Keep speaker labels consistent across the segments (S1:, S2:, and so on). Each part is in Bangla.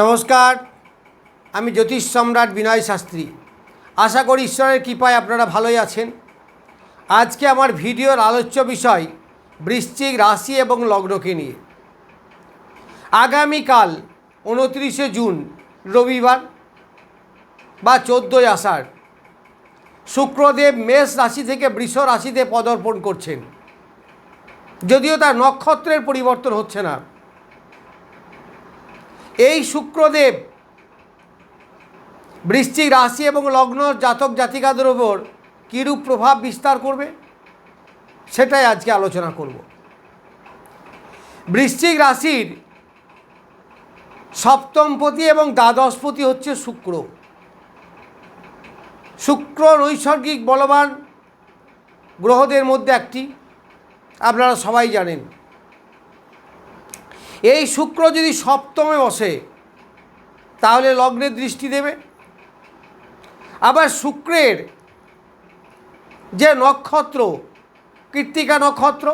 S1: নমস্কার, আমি জ্যোতিষ সম্রাট বিনয় শাস্ত্রী। আশা করি ঈশ্বরের কৃপায় আপনারা ভালোই আছেন। আজকে আমার ভিডিওর আলোচ্য বিষয় বৃশ্চিক রাশি এবং লগ্নকে নিয়ে। আগামীকাল উনত্রিশে জুন, রবিবার বা চোদ্দোই আষাঢ়, শুক্রদেব মেষ রাশি থেকে বৃষ রাশিতে পদার্পণ করছেন। যদিও তার নক্ষত্রের পরিবর্তন হচ্ছে না। এই শুক্রদেব বৃশ্চিক রাশি এবং লগ্ন জাতক জাতিকাদের ওপর কীরূপ প্রভাব বিস্তার করবে? সেটাই আজকে আলোচনা করব। বৃশ্চিক রাশির সপ্তমপতি এবং দ্বাদশপতি হচ্ছে শুক্র। শুক্র নৈসর্গিক বলবান গ্রহদের মধ্যে একটি। আপনারা সবাই জানেন। এই শুক্র যদি সপ্তমে বসে, তাহলে লগ্নের দৃষ্টি দেবে। আবার শুক্রের যে নক্ষত্র, কৃত্তিকা নক্ষত্র,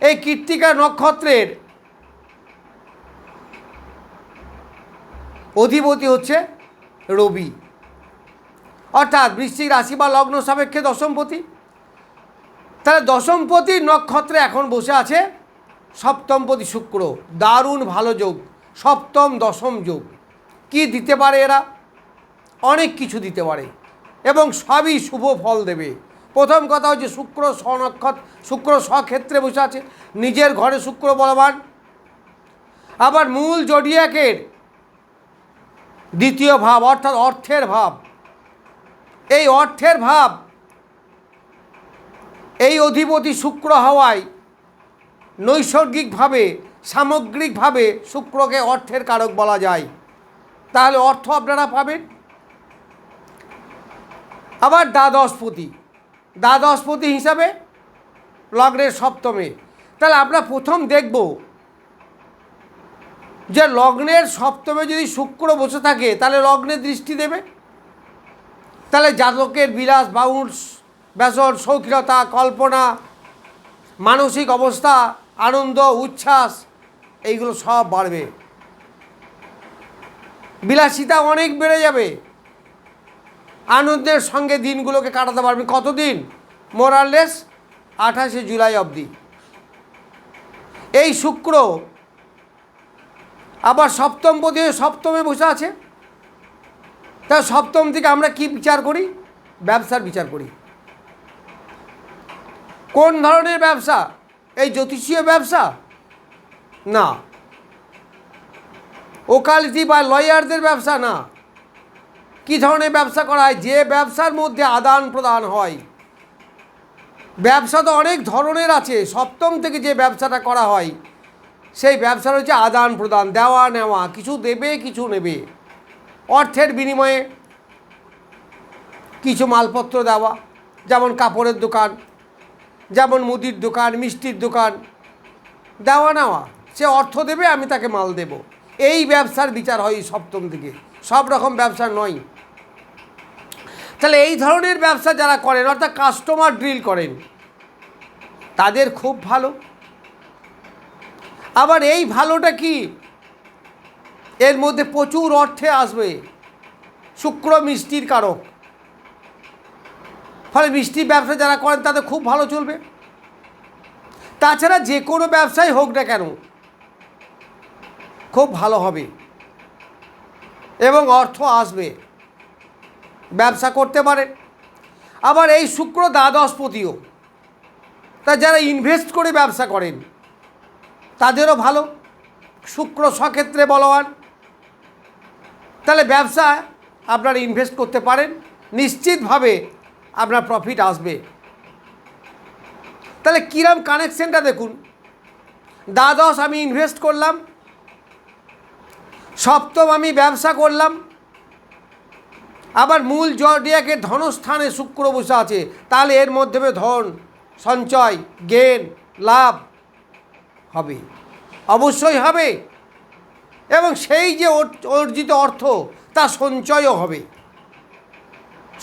S1: এই কৃত্তিকা নক্ষত্রের অধিপতি হচ্ছে রবি। অর্থাৎ বৃশ্চিক রাশি বা লগ্ন সাপেক্ষে দশমপতি। তাহলে দশমপতির নক্ষত্রে এখন বসে আছে সপ্তমপতি শুক্র, দারুণ ভালো যোগ, সপ্তম, দশম যোগ। কি দিতে পারে এরা? অনেক কিছু দিতে পারে এবং সবই শুভ ফল দেবে। প্রথম কথা হচ্ছে শুক্র স্বনক্ষত্র শুক্র স্বক্ষেত্রে বসে আছে, নিজের ঘরে শুক্র বলবান। আবার মূল জডিয়াকের দ্বিতীয় ভাব, অর্থাৎ অর্থের ভাব। এই অর্থের ভাব, এই অধিপতি শুক্র হওয়ায় নৈসর্গিকভাবে, সামগ্রিকভাবে শুক্রকে অর্থের কারক বলা যায়। তাহলে অর্থ আপনারা পাবেন। আবার দ্বাদশপতি। দ্বাদশপতি হিসাবে লগ্নের সপ্তমে। তাহলে আমরা প্রথম দেখব যে লগ্নের সপ্তমে যদি শুক্র বসে থাকে, তাহলে লগ্নে দৃষ্টি দেবে। তাহলে জাতকের বিলাস, বাউন্স বেসন শৌখিনতা কল্পনা, মানসিক অবস্থা আনন্দ, উচ্ছ্বাস, এইগুলো সব বাড়বে। বিলাসিতা অনেক বেড়ে যাবে। আনন্দের সঙ্গে দিনগুলোকে কাটাতে পারবে কতদিন? মোরাললেস আঠাশে জুলাই অবধি। এই শুক্র আবার সপ্তম পদে সপ্তমে বসে আছে। তা সপ্তম থেকে আমরা কি বিচার করি? ব্যবসার বিচার করি। কোন ধরনের ব্যবসা? এই জ্যোতিষীয় ব্যবসা? না। ওকালতি বা লয়ারদের ব্যবসা না। কি ধরনের ব্যবসা করা হয়? যে ব্যবসার মধ্যে আদান প্রদান হয়। ব্যবসা তো অনেক ধরনের আছে। সপ্তম থেকে যে ব্যবসাটা করা হয়, সেই ব্যবসার হচ্ছে আদান প্রদান, দেওয়া নেওয়া, কিছু দেবে, কিছু নেবে। অর্থের বিনিময়ে কিছু মালপত্র দেওয়া, যেমন কাপড়ের দোকান যেমন মুদির দোকান, মিষ্টির দোকান। দেওয়া নেওয়া, সে অর্থ দেবে, আমি তাকে মাল দেব। এই ব্যবসার বিচার হয় সপ্তম দিকে। সব রকম ব্যবসা নয়। তাহলে এই ধরনের ব্যবসা যারা করেন, অর্থাৎ কাস্টমার ড্রিল করেন, তাদের খুব ভালো। আবার এই ভালোটা কি? এর মধ্যে প্রচুর অর্থে আসবে। শুক্র মিষ্টির কারক। ফলে মিষ্টির ব্যবসা যারা করেন তাদের খুব ভালো চলবে। তাছাড়া যে কোনো ব্যবসায় হোক না কেন, খুব ভালো হবে। এবং অর্থ আসবে। ব্যবসা করতে পারেন আবার এই শুক্র দ্বাদশপতিও, তা যারা ইনভেস্ট করে ব্যবসা করেন, তাদেরও ভালো। শুক্র সক্ষেত্রে বলবান। তাহলে ব্যবসা আপনারা ইনভেস্ট করতে পারেন। নিশ্চিতভাবে আপনার প্রফিট আসবে। তাহলে কিরম কানেকশনটা দেখুন। দ্বাদশ আমি ইনভেস্ট করলাম। সপ্তম আমি ব্যবসা করলাম। আবার মূল জডিয়াকে ধনস্থানে শুক্র বসে আছে। তাহলে এর মাধ্যমে ধন, সঞ্চয় গেন লাভ হবে। অবশ্যই হবে। এবং সেই যে অর্জিত অর্থ, তা সঞ্চয়ও হবে।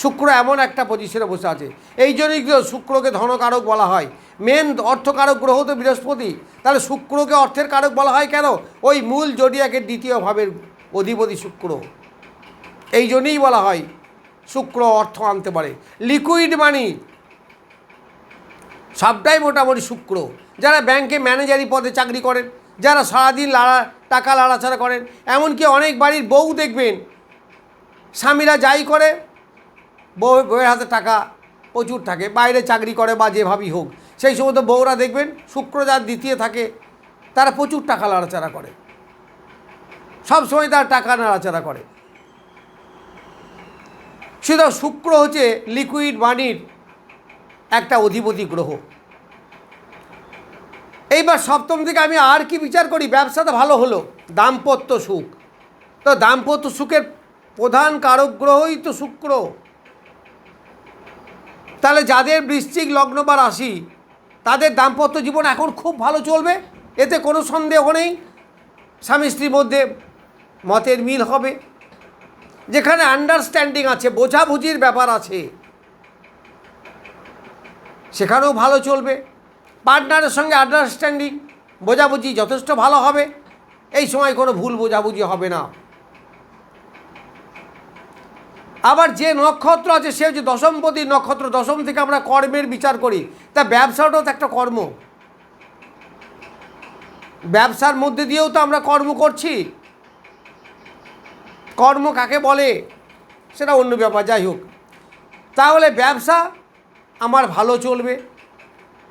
S1: শুক্র এমন একটা পজিশনে বসে আছে। এই জন্যই শুক্রকে ধনকারক বলা হয়? মেন অর্থকারক গ্রহ তো বৃহস্পতি। তাহলে শুক্রকে অর্থের কারক বলা হয় কেন? ওই মূল জডিয়াকের দ্বিতীয় ভাবের অধিপতি শুক্র। এই জন্যই বলা হয় শুক্র অর্থ আনতে পারে। লিকুইড মানি সবটাই মোটামুটি শুক্র। যারা ব্যাংকে ম্যানেজারি পদে চাকরি করেন, যারা সারাদিন লাড়া, টাকা লাড়াছাড়া করেন, এমনকি অনেক বাড়ির বউ দেখবেন, স্বামীরা যাই করে বউ বউয়ের হাতে টাকা প্রচুর থাকে, বাইরে চাকরি করে বা যেভাবেই হোক। সেই সময় তো বউরা দেখবেন শুক্র যার দ্বিতীয় থাকে, তারা প্রচুর টাকা নাড়াচাড়া করে। সব সময় তারা টাকা নাড়াচাড়া করে। শুধু শুক্র হচ্ছে লিকুইড মানির একটা অধিপতি গ্রহ। এইবার সপ্তম থেকে আমি আর কি বিচার করি? ব্যবসাটা ভালো হলো, দাম্পত্য সুখ। তো দাম্পত্য সুখের প্রধান কারক গ্রহই তো শুক্র। তাহলে যাদের বৃশ্চিক লগ্ন বা রাশি, তাদের দাম্পত্য জীবন এখন খুব ভালো চলবে, এতে কোনো সন্দেহ নেই। স্বামী স্ত্রীর মধ্যে মতের মিল হবে। যেখানে আন্ডারস্ট্যান্ডিং আছে, বোঝাবুঝির ব্যাপার আছে, সেখানেও ভালো চলবে। পার্টনারের সঙ্গে আন্ডারস্ট্যান্ডিং বোঝাবুঝি যথেষ্ট ভালো হবে। এই সময় কোনো ভুল বোঝাবুঝি হবে না। আবার যে নক্ষত্র আছে, সে হচ্ছে দশমপতি নক্ষত্র, দশম থেকে আমরা কর্মের বিচার করি। তা ব্যবসাটাও তো একটা কর্ম। ব্যবসার মধ্যে দিয়েও তো আমরা কর্ম করছি। কর্ম কাকে বলে? সেটা অন্য ব্যাপার, যাই হোক। তাহলে ব্যবসা আমার ভালো চলবে।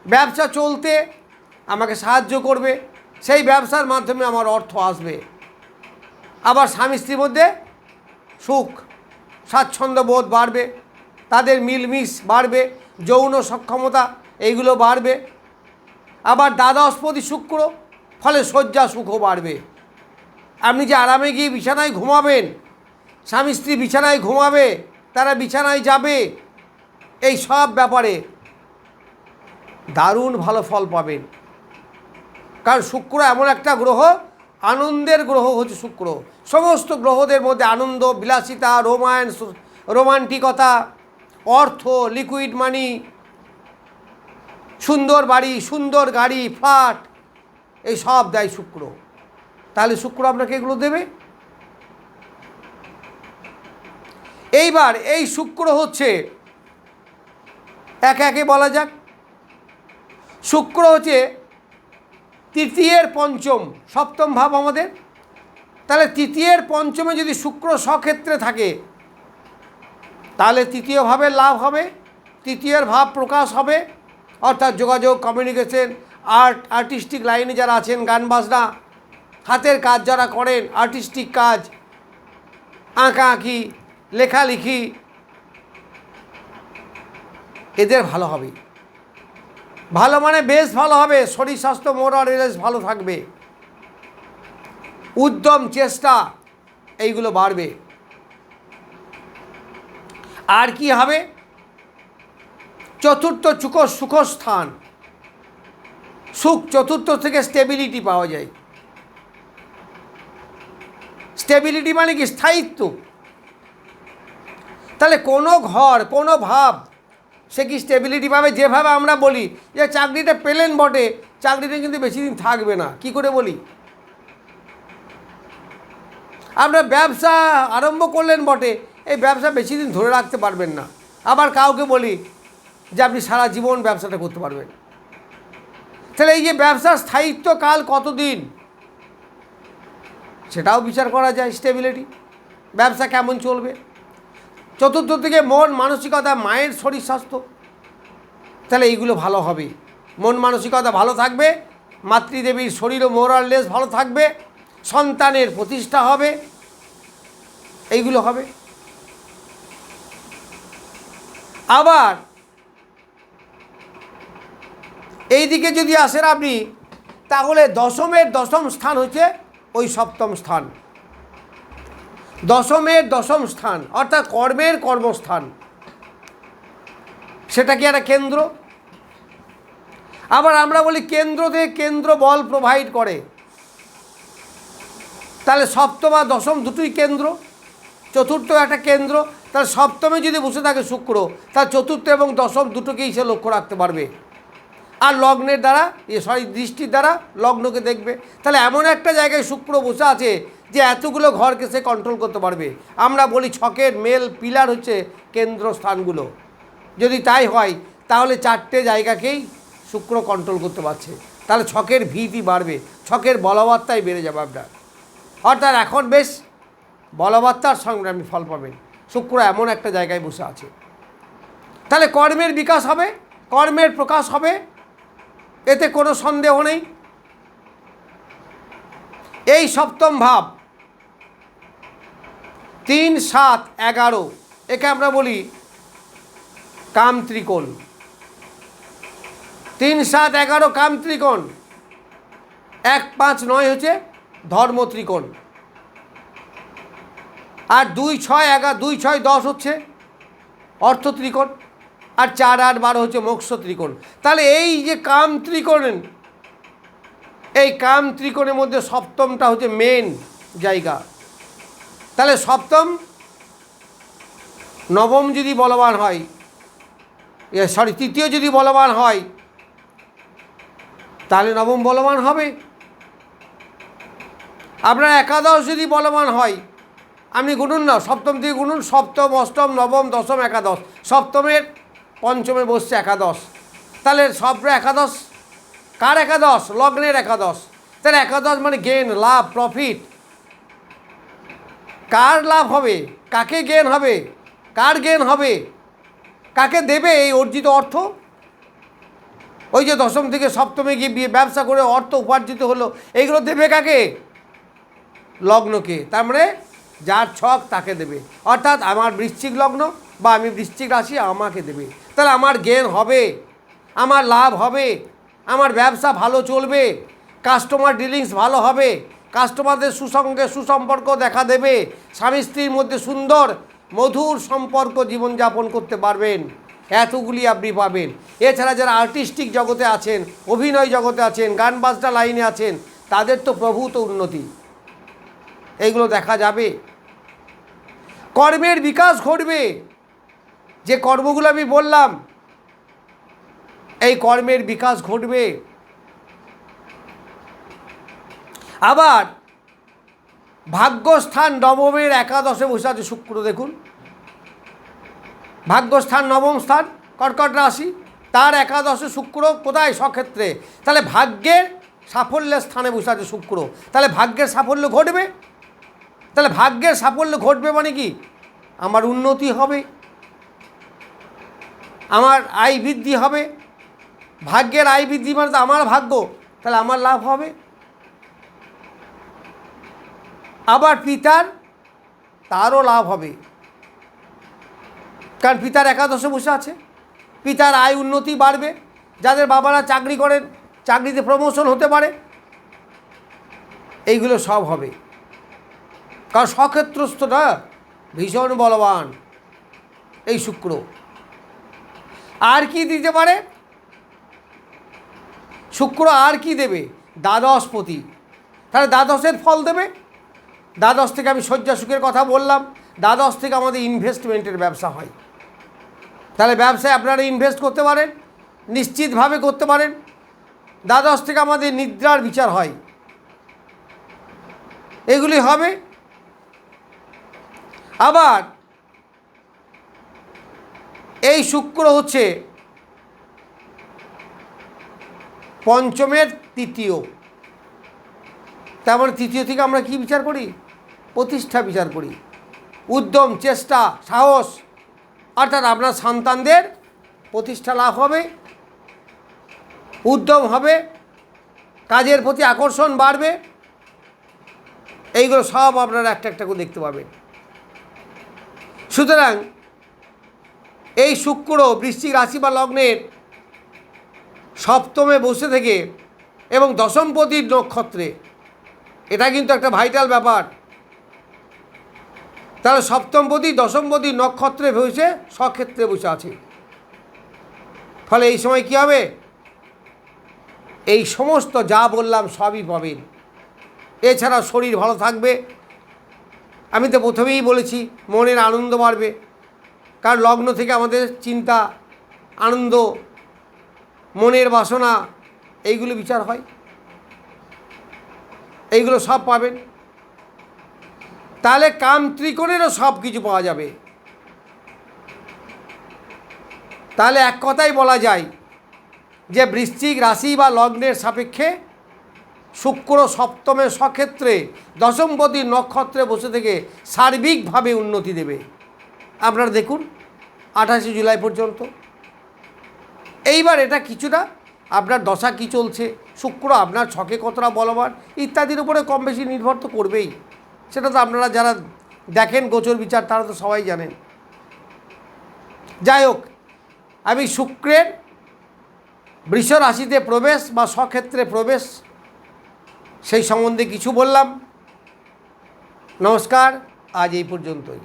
S1: ব্যবসা চলতে আমাকে সাহায্য করবে। সেই ব্যবসার মাধ্যমে আমার অর্থ আসবে। আবার স্বামী স্ত্রীর মধ্যে সুখ। স্বাচ্ছন্দ্য বোধ বাড়বে, তাদের মিলমিশ বাড়বে, যৌন সক্ষমতা এইগুলো বাড়বে। আবার দ্বাদশপতি শুক্র, ফলে শয্যা সুখও বাড়বে। আপনি যে আরামে গিয়ে বিছানায় ঘুমাবেন, স্বামী স্ত্রী বিছানায় ঘুমাবে, তারা বিছানায় যাবে, এই সব ব্যাপারে দারুণ ভালো ফল পাবেন। কারণ শুক্র এমন একটা গ্রহ আনন্দের গ্রহ হচ্ছে শুক্র। সমস্ত গ্রহদের মধ্যে আনন্দ, বিলাসিতা রোমান্স রোমান্টিকতা, অর্থ লিকুইড মানি সুন্দর বাড়ি, সুন্দর গাড়ি ফ্ল্যাট এই সব দেয় শুক্র। তাহলে শুক্র আপনাকে এগুলো দেবে? এইবার এই শুক্র হচ্ছে, একে একে বলা যাক। শুক্র হচ্ছে তৃতীয়ের পঞ্চম, সপ্তম ভাব আমাদের। তাহলে তৃতীয়ের পঞ্চমে যদি শুক্র স্বক্ষেত্রে থাকে, তাহলে তৃতীয় ভাবের লাভ হবে, তৃতীয়ের ভাব প্রকাশ হবে। অর্থাৎ যোগাযোগ কমিউনিকেশন আর্ট আর্টিস্টিক লাইনে যারা আছেন, গান বাজনা, হাতের কাজ যারা করেন আর্টিস্টিক কাজ, আঁকা আঁকি লেখালেখি এদের ভালো হবে। ভালো মানে বেশ ভালো হবে, শরীর স্বাস্থ্য মোরাল রেস ভালো থাকবে। উদ্যম, চেষ্টা, এইগুলো বাড়বে। আর কি হবে? চতুর্থ চুক, সুখস্থান। সুখ চতুর্থ থেকে স্টেবিলিটি পাওয়া যায়। স্টেবিলিটি মানে কি? স্থায়িত্ব। তাহলে কোনো ঘর, কোনো ভাব সে কি স্টেবিলিটি পাবে? যেভাবে আমরা বলি যে চাকরিটা পেলেন বটে, চাকরিটা কিন্তু বেশি দিন থাকবে না। কি করে বলি? আপনার ব্যবসা আরম্ভ করলেন বটে, এই ব্যবসা বেশি দিন ধরে রাখতে পারবেন না। আবার কাউকে বলি যে আপনি সারা জীবন ব্যবসাটা করতে পারবেন। তাহলে এই যে ব্যবসার স্থায়িত্ব কাল কতদিন? সেটাও বিচার করা যায় স্টেবিলিটি ব্যবসা কেমন চলবে? চতুর্থ থেকে মন, মানসিকতা, মায়ের শরীর স্বাস্থ্য। তাহলে এইগুলো ভালো হবে। মন, মানসিকতা ভালো থাকবে, মাতৃদেবীর শরীর ও মোরাললেস ভালো থাকবে, সন্তানের প্রতিষ্ঠা হবে, এইগুলো হবে। আবার এই দিকে যদি আসেন আপনি, তাহলে দশমের দশম স্থান হচ্ছে ওই সপ্তম স্থান। দশমের দশম স্থান, অর্থাৎ কর্মের কর্মস্থান। সেটা কি একটা কেন্দ্র? আবার আমরা বলি কেন্দ্র থেকে কেন্দ্র বল প্রোভাইড করে। তাহলে সপ্তম আর দশম দুটোই কেন্দ্র, চতুর্থ একটা কেন্দ্র, তাহলে সপ্তমে যদি বসে থাকে শুক্র তার চতুর্থ এবং দশম দুটোকেই সে লক্ষ্য রাখতে পারবে। আর লগ্নের দ্বারা সরি, দৃষ্টির দ্বারা লগ্নকে দেখবে। তাহলে এমন একটা জায়গায় শুক্র বসে আছে যে এতগুলো ঘরকে সে কন্ট্রোল করতে পারবে। আমরা বলি ছকের মেল পিলার হচ্ছে কেন্দ্রস্থানগুলো। যদি তাই হয়, তাহলে চারটে জায়গাকেই শুক্র কন্ট্রোল করতে পারছে। তাহলে ছকের ভীতি বাড়বে। ছকের বলবত্তাই বেড়ে যাবে আপনার। অর্থাৎ এখন বেশ বলবত্তার সংগ্রামী ফল পাবেন। শুক্র এমন একটা জায়গায় বসে আছে। তাহলে কর্মের বিকাশ হবে, কর্মের প্রকাশ হবে। এতে কোনো সন্দেহ নেই। এই সপ্তম ভাব তিন সাত এগারো। একে আমরা বলি কাম ত্রিকোণ। তিন সাত এগারো কাম ত্রিকোণ। এক পাঁচ নয় হচ্ছে ধর্ম ত্রিকোণ। আর দুই ছয় এগারো দুই ছয় দশ হচ্ছে অর্থ ত্রিকোণ। আর চার আট বারো হচ্ছে মোক্ষ ত্রিকোণ। তাহলে এই যে কাম ত্রিকোণ এই কাম ত্রিকোণের মধ্যে সপ্তমটা হচ্ছে মেন জায়গা। তাহলে সপ্তম, নবম যদি বলবান হয় সরি তৃতীয় যদি বলবান হয়, তাহলে নবম বলবান হবে। আপনার একাদশ যদি বলবান হয়, আপনি গুনুন না, সপ্তম থেকে গুনুন, সপ্তম, অষ্টম, নবম, দশম একাদশ। সপ্তমের পঞ্চমে বসছে একাদশ। তাহলে সবরা একাদশ, কার একাদশ? লগ্নের একাদশ। তাহলে একাদশ মানে গেন লাভ প্রফিট কার লাভ হবে? কাকে জ্ঞান হবে? কার জ্ঞান হবে? কাকে দেবে এই অর্জিত অর্থ? ওই যে দশম থেকে সপ্তমে গিয়ে বিয়ে, ব্যবসা করে অর্থ উপার্জিত হলো, এইগুলো দেবে কাকে? লগ্নকে। তার মানে যার ছক তাকে দেবে। অর্থাৎ আমার বৃশ্চিক লগ্ন বা আমি বৃশ্চিক রাশি আমাকে দেবে। তাহলে আমার জ্ঞান হবে, আমার লাভ হবে, আমার ব্যবসা ভালো চলবে কাস্টমার ডিলিংস ভালো হবে কাস্টমারদের সুসঙ্গে সুসম্পর্ক দেখা দেবে। স্বামী স্ত্রীর মধ্যে সুন্দর, মধুর সম্পর্ক জীবনযাপন করতে পারবেন। এতগুলি আপনি পাবেন। এছাড়া যারা আর্টিস্টিক জগতে আছেন, অভিনয় জগতে আছেন, গান বাজনা লাইনে আছেন, তাদের তো প্রভূত উন্নতি। এইগুলো দেখা যাবে। কর্মের বিকাশ ঘটবে। যে কর্মগুলো আমি বললাম, এই কর্মের বিকাশ ঘটবে। আবার ভাগ্যস্থান নবমের একাদশে বসে আছে শুক্র, দেখুন। ভাগ্যস্থান নবম স্থান, কর্কট রাশি, তার একাদশে শুক্র কোথায়? সক্ষেত্রে তাহলে ভাগ্যের সাফল্যের স্থানে বসে আছে শুক্র। তাহলে ভাগ্যের সাফল্য ঘটবে? তাহলে ভাগ্যের সাফল্য ঘটবে মানে কি? আমার উন্নতি হবে। আমার আয় বৃদ্ধি হবে। ভাগ্যের আয় বৃদ্ধি মানে তো আমার ভাগ্য। তাহলে আমার লাভ হবে। আবার পিতার, তারও লাভ হবে। কারণ পিতার একাদশে বসে আছে। পিতার আয় উন্নতি বাড়বে। যাদের বাবারা চাকরি করেন, চাকরিতে প্রমোশন হতে পারে। এইগুলো সব হবে। কারণ সক্ষেত্রস্থটা ভীষণ বলবান এই শুক্র। আর কি দিতে পারে? শুক্র আর কি দেবে? দ্বাদশপতি তাহলে দ্বাদশের ফল দেবে? দ্বাদশ থেকে আমি শয্যা সুখের কথা বললাম, দ্বাদশ থেকে আমাদের ইনভেস্টমেন্টের ব্যবসা হয়। তাহলে ব্যবসায় আপনারা ইনভেস্ট করতে পারেন, নিশ্চিতভাবে করতে পারেন। দ্বাদশ থেকে আমাদের নিদ্রার বিচার হয়। এগুলি হবে। আবার এই শুক্র হচ্ছে পঞ্চমের তৃতীয়। তার মানে তৃতীয় থেকে আমরা কি বিচার করি? প্রতিষ্ঠা বিচার করি। উদ্যম, চেষ্টা, সাহস, অর্থাৎ আপনার সন্তানদের প্রতিষ্ঠা লাভ হবে, উদ্যম হবে, কাজের প্রতি আকর্ষণ বাড়বে, এইগুলো সব আপনারা একটা একটা করে দেখতে পাবেন। সুতরাং এই শুক্র, বৃশ্চিক রাশি বা লগ্নের সপ্তমে বসে থেকে এবং দশমপতির নক্ষত্রে, এটা কিন্তু একটা ভাইটাল ব্যাপার। তাহলে সপ্তমপতি দশমপতি নক্ষত্রে বসে স্বক্ষেত্রে বসে আছে। ফলে এই সময় কী হবে? এই সমস্ত যা বললাম সবই পাবেন। এছাড়া শরীর ভালো থাকবে। আমি তো প্রথমেই বলেছি, মনের আনন্দ বাড়বে। কারণ লগ্ন থেকে আমাদের চিন্তা, আনন্দ, মনের বাসনা, এইগুলো বিচার হয়। এইগুলো সব পাবেন। তাহলে কাম ত্রিকোণেরও সব কিছু পাওয়া যাবে। তাহলে এক কথাই বলা যায় যে বৃশ্চিক রাশি বা লগ্নের সাপেক্ষে শুক্র সপ্তমের সক্ষেত্রে দশমপতি নক্ষত্রে বসে থেকে সার্বিকভাবে উন্নতি দেবে। আপনারা দেখুন, আঠাশে জুলাই পর্যন্ত। এইবার এটা কিছুটা আপনার দশা কী চলছে, শুক্র আপনার ছকে কতটা বলবান, ইত্যাদির উপরে কম বেশি নির্ভর তো করবেই। সেটা তো আপনারা যারা দেখেন গোচর বিচার, তারা তো সবাই জানেন। যাই হোক, আমি শুক্রের বৃষ রাশিতে প্রবেশ বা স্বক্ষেত্রে প্রবেশ, সেই সম্বন্ধে কিছু বললাম। নমস্কার, আজ এই পর্যন্তই।